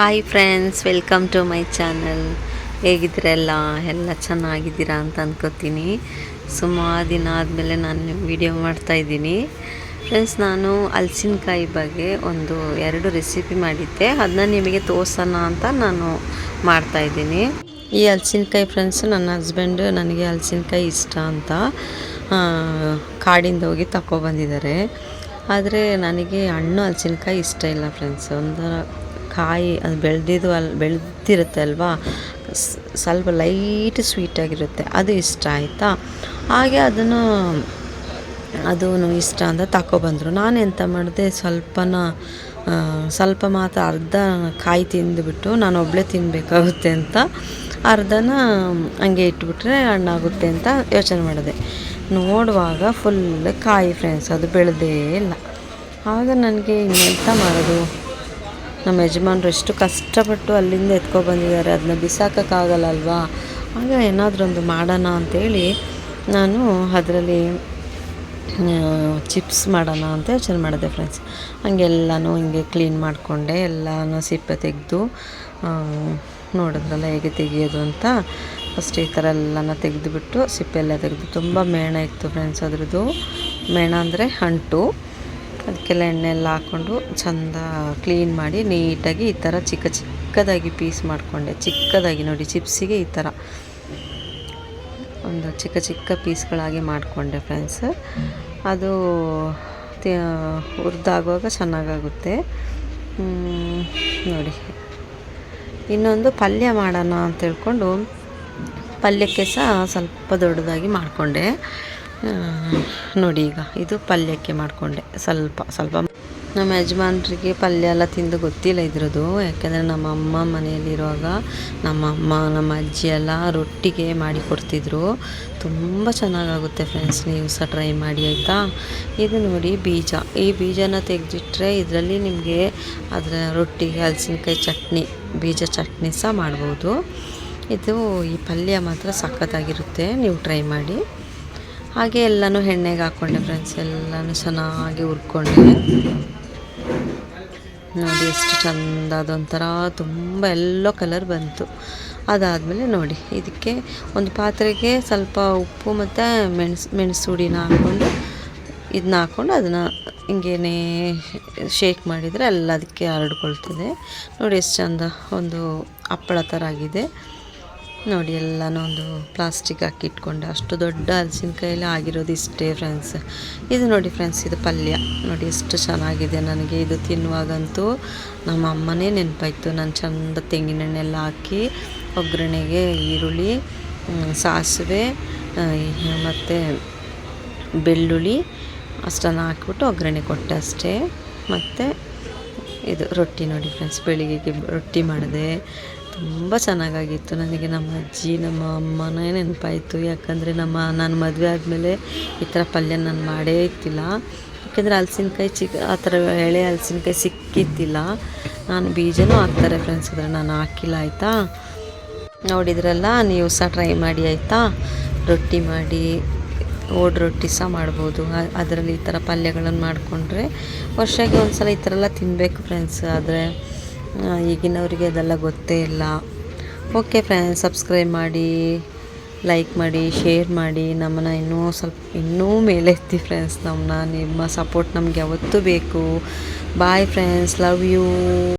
Hi friends welcome to my channel ಹೇಗಿದ್ರೆಲ್ಲ ಎಲ್ಲ ಚೆನ್ನಾಗಿದ್ದೀರಾ ಅಂತ ಅಂದ್ಕೋತೀನಿ ಸುಮಾರು ದಿನ ಆದಮೇಲೆ ನಾನು ವಿಡಿಯೋ ಮಾಡ್ತಾಯಿದ್ದೀನಿ ಫ್ರೆಂಡ್ಸ್ ನಾನು ಹಲ್ಸಿನಕಾಯಿ ಬಗ್ಗೆ ಒಂದು ಎರಡು ರೆಸಿಪಿ ಮಾಡಿದ್ದೆ. ಅದನ್ನ ನಿಮಗೆ ತೋರ್ಸೋಣ ಅಂತ ನಾನು ಮಾಡ್ತಾಯಿದ್ದೀನಿ ಈ ಹಲ್ಸಿನಕಾಯಿ ಫ್ರೆಂಡ್ಸ್ ನನ್ನ ಹಸ್ಬೆಂಡು ನನಗೆ ಹಲ್ಸಿನಕಾಯಿ ಇಷ್ಟ ಅಂತ ಕಾಡಿಂದ ಹೋಗಿ ತಗೊಬಂದಿದ್ದಾರೆ ಆದರೆ ನನಗೆ ಹಣ್ಣು ಹಲ್ಸಿನಕಾಯಿ ಇಷ್ಟ ಇಲ್ಲ ಫ್ರೆಂಡ್ಸ್ ಒಂದು ಕಾಯಿ ಅದು ಬೆಳೆದಿದ್ದು ಅಲ್ಲಿ ಅಲ್ವಾ ಸ್ವಲ್ಪ ಲೈಟ್ ಸ್ವೀಟಾಗಿರುತ್ತೆ ಅದು ಇಷ್ಟ ಆಯಿತಾ? ಹಾಗೆ ಅದನ್ನು ಅದೂ ಇಷ್ಟ ಅಂತ ತಗೊಬಂದರು ನಾನು ಎಂತ ಮಾಡಿದೆ, ಸ್ವಲ್ಪನ ಸ್ವಲ್ಪ ಮಾತ್ರ ಅರ್ಧ ಕಾಯಿ ತಿಂದುಬಿಟ್ಟು ನಾನು ಒಬ್ಬಳೇ ತಿನ್ನಬೇಕಾಗುತ್ತೆ ಅಂತ ಅರ್ಧನ ಹಂಗೆ ಇಟ್ಬಿಟ್ರೆ ಹಣ್ಣಾಗುತ್ತೆ ಅಂತ ಯೋಚನೆ ಮಾಡಿದೆ. ನೋಡುವಾಗ ಫುಲ್ ಕಾಯಿ ಫ್ರೆಂಡ್ಸ್ ಅದು ಬೆಳೆದೇ ಇಲ್ಲ. ಆಗ ನನಗೆ ಇನ್ನೆಂತ ಮಾಡೋದು? ನಮ್ಮ ಯಜಮಾನ್ರು ಎಷ್ಟು ಕಷ್ಟಪಟ್ಟು ಅಲ್ಲಿಂದ ಎತ್ಕೊಬಂದಿದ್ದಾರೆ ಅದನ್ನ ಬಿಸಾಕೋಕ್ಕಾಗಲ್ಲ ಅಲ್ವಾ ಆಗ ಏನಾದರೂ ಒಂದು ಮಾಡೋಣ ಅಂತೇಳಿ ನಾನು ಅದರಲ್ಲಿ ಚಿಪ್ಸ್ ಮಾಡೋಣ ಅಂತ ಯೋಚನೆ ಮಾಡಿದೆ ಫ್ರೆಂಡ್ಸ್ ಹಂಗೆಲ್ಲನೂ ಹಿಂಗೆ ಕ್ಲೀನ್ ಮಾಡಿಕೊಂಡೆ, ಎಲ್ಲನೂ ಸಿಪ್ಪೆ ತೆಗೆದು ನೋಡಿದ್ರಲ್ಲ ಹೇಗೆ ತೆಗಿಯೋದು ಅಂತ. ಫಸ್ಟ್ ಈ ಥರ ಎಲ್ಲನ ತೆಗೆದುಬಿಟ್ಟು ಸಿಪ್ಪೆ ಎಲ್ಲ ತೆಗೆದು, ತುಂಬ ಮೇಣ ಇತ್ತು ಫ್ರೆಂಡ್ಸ್ ಅದರದ್ದು. ಮೇಣ ಅಂದರೆ ಅಂಟು. ಅದಕ್ಕೆಲ್ಲ ಎಣ್ಣೆ ಎಲ್ಲ ಹಾಕ್ಕೊಂಡು ಚೆಂದ ಕ್ಲೀನ್ ಮಾಡಿ ನೀಟಾಗಿ ಈ ಥರ ಚಿಕ್ಕ ಚಿಕ್ಕದಾಗಿ ಪೀಸ್ ಮಾಡಿಕೊಂಡೆ. ಚಿಕ್ಕದಾಗಿ ನೋಡಿ, ಚಿಪ್ಸಿಗೆ ಈ ಥರ. ಒಂದು ಚಿಕ್ಕ ಚಿಕ್ಕ ಪೀಸ್ಗಳಾಗಿ ಮಾಡಿಕೊಂಡೆ ಫ್ರೆಂಡ್ಸ್. ಅದು ಹುರಿದಾಗುವಾಗ ಚೆನ್ನಾಗಾಗುತ್ತೆ. ನೋಡಿ. ಇನ್ನೊಂದು ಪಲ್ಯ ಮಾಡೋಣ ಅಂತ ಹೇಳ್ಕೊಂಡು ಪಲ್ಯಕ್ಕೆ ಸಹ ಸ್ವಲ್ಪ ದೊಡ್ಡದಾಗಿ ಮಾಡಿಕೊಂಡೆ. ನೋಡಿ ಈಗ, ಇದು ಪಲ್ಯಕ್ಕೆ ಮಾಡಿಕೊಂಡೆ. ಸ್ವಲ್ಪ ಸ್ವಲ್ಪ. ನಮ್ಮ ಯಜಮಾನ್ರಿಗೆ ಪಲ್ಯ ಎಲ್ಲ ತಿಂದು ಗೊತ್ತಿಲ್ಲ ಇದ್ರದ್ದು. ಯಾಕೆಂದರೆ ನಮ್ಮ ಅಮ್ಮ ಮನೆಯಲ್ಲಿರುವಾಗ ನಮ್ಮ ಅಮ್ಮ, ನಮ್ಮ ಅಜ್ಜಿ ಎಲ್ಲ ರೊಟ್ಟಿಗೆ ಮಾಡಿ ಕೊಡ್ತಿದ್ರು. ತುಂಬ ಚೆನ್ನಾಗಾಗುತ್ತೆ ಫ್ರೆಂಡ್ಸ್ ನೀವು ಸಹ ಟ್ರೈ ಮಾಡಿ, ಆಯಿತಾ? ಇದು ನೋಡಿ ಬೀಜ. ಈ ಬೀಜನ ತೆಗೆದಿಟ್ರೆ ಇದರಲ್ಲಿ ನಿಮಗೆ ಅದರ ರೊಟ್ಟಿಗೆ ಹಲಸಿನಕಾಯಿ ಚಟ್ನಿ, ಬೀಜ ಚಟ್ನಿ ಸಹ ಮಾಡ್ಬೋದು. ಇದು ಈ ಪಲ್ಯ ಮಾತ್ರ ಸಖತ್ತಾಗಿರುತ್ತೆ. ನೀವು ಟ್ರೈ ಮಾಡಿ. ಹಾಗೆ ಎಲ್ಲನೂ ಎಣ್ಣೆಗೆ ಹಾಕ್ಕೊಂಡೆ ಫ್ರೆಂಡ್ಸ್ ಎಲ್ಲನೂ ಚೆನ್ನಾಗಿ ಹುರ್ಕೊಂಡೆ. ನೋಡಿ ಎಷ್ಟು ಚೆಂದ ಅದೊಂಥರ, ತುಂಬ ಎಲ್ಲೋ ಕಲರ್ ಬಂತು. ಅದಾದಮೇಲೆ ನೋಡಿ, ಇದಕ್ಕೆ ಒಂದು ಪಾತ್ರೆಗೆ ಸ್ವಲ್ಪ ಉಪ್ಪು ಮತ್ತು ಮೆಣಸು ಮೆಣಸು ಹುಡಿನ ಹಾಕ್ಕೊಂಡು ಇದನ್ನ ಹಾಕ್ಕೊಂಡು ಅದನ್ನು ಹಿಂಗೇನೆ ಶೇಕ್ ಮಾಡಿದರೆ ಎಲ್ಲ ಅದಕ್ಕೆ ಹರಡ್ಕೊಳ್ತದೆ. ನೋಡಿ ಎಷ್ಟು ಚಂದ, ಒಂದು ಹಪ್ಪಳ ಥರ ಆಗಿದೆ. ನೋಡಿ, ಎಲ್ಲನೂ ಒಂದು ಪ್ಲಾಸ್ಟಿಕ್ ಹಾಕಿ ಇಟ್ಕೊಂಡೆ ಅಷ್ಟು ದೊಡ್ಡ ಹಲಸಿನಕಾಯಲ್ಲಿ ಆಗಿರೋದು ಇಷ್ಟೇ ಫ್ರೆಂಡ್ಸ್ ಇದು ನೋಡಿ ಫ್ರೆಂಡ್ಸ್ ಇದು ಪಲ್ಯ. ನೋಡಿ, ಎಷ್ಟು ಚೆನ್ನಾಗಿದೆ ನನಗೆ. ಇದು ತಿನ್ನುವಾಗಂತೂ ನಮ್ಮ ಅಮ್ಮನೇ ನೆನಪಾಯ್ತು. ನಾನು ಚಂದ ತೆಂಗಿನೆಣ್ಣೆ ಎಲ್ಲ ಹಾಕಿ ಒಗ್ಗರಣೆಗೆ ಈರುಳ್ಳಿ ಸಾಸಿವೆ ಮತ್ತು ಬೆಳ್ಳುಳ್ಳಿ ಅಷ್ಟನ್ನು ಹಾಕ್ಬಿಟ್ಟು ಒಗ್ಗರಣೆ ಕೊಟ್ಟೆ ಅಷ್ಟೇ. ಮತ್ತು ಇದು ರೊಟ್ಟಿ ನೋಡಿ ಫ್ರೆಂಡ್ಸ್ ಬೆಳಿಗ್ಗೆಗೆ ರೊಟ್ಟಿ ಮಾಡಿದೆ. ತುಂಬ ಚೆನ್ನಾಗಾಗಿತ್ತು. ನನಗೆ ನಮ್ಮ ಅಜ್ಜಿ, ನಮ್ಮ ಅಮ್ಮನೇ ನೆನಪಾಯಿತು. ಯಾಕಂದರೆ ನಮ್ಮ, ನಾನು ಮದುವೆ ಆದಮೇಲೆ ಈ ಥರ ಪಲ್ಯ ನಾನು ಮಾಡೇ ಇತ್ತಿಲ್ಲ ಯಾಕೆಂದರೆ ಹಲ್ಸಿನ್ಕಾಯಿ ಚಿಕ್ಕ ಆ ಥರ ಎಳೆ ಹಲ್ಸಿನ್ಕಾಯಿ ಸಿಕ್ಕಿತ್ತಿಲ್ಲ ನಾನು ಬೀಜನೂ ಹಾಕ್ತಾರೆ ಫ್ರೆಂಡ್ಸ್ ಆದರೆ ನಾನು ಹಾಕಿಲ್ಲ, ಆಯಿತಾ? ನೋಡಿದ್ರಲ್ಲ, ನೀವು ಸಹ ಟ್ರೈ ಮಾಡಿ, ಆಯಿತಾ? ರೊಟ್ಟಿ ಮಾಡಿ, ಓಡ್ ರೊಟ್ಟಿ ಸಹ ಮಾಡ್ಬೋದು. ಅದರಲ್ಲಿ ಈ ಥರ ಪಲ್ಯಗಳನ್ನು ಮಾಡಿಕೊಂಡ್ರೆ ವರ್ಷಕ್ಕೆ ಒಂದು ಸಲ ಈ ಥರ ಎಲ್ಲ ತಿನ್ನಬೇಕು ಫ್ರೆಂಡ್ಸ್ ಆದರೆ ಈಗಿನವರಿಗೆ ಅದೆಲ್ಲ ಗೊತ್ತೇ ಇಲ್ಲ. ಓಕೆ ಫ್ರೆಂಡ್ಸ್ ಸಬ್ಸ್ಕ್ರೈಬ್ ಮಾಡಿ ಲೈಕ್ ಮಾಡಿ ಶೇರ್ ಮಾಡಿ. ನಮ್ಮನ್ನು ಇನ್ನೂ ಸ್ವಲ್ಪ, ಇನ್ನೂ ಮೇಲೆ ಎತ್ತಿ ಫ್ರೆಂಡ್ಸ್ ನಮ್ಮನ್ನ ನಿಮ್ಮ ಸಪೋರ್ಟ್ ನಮ್ಗೆ ಯಾವತ್ತೂ ಬೇಕು. Bye friends love you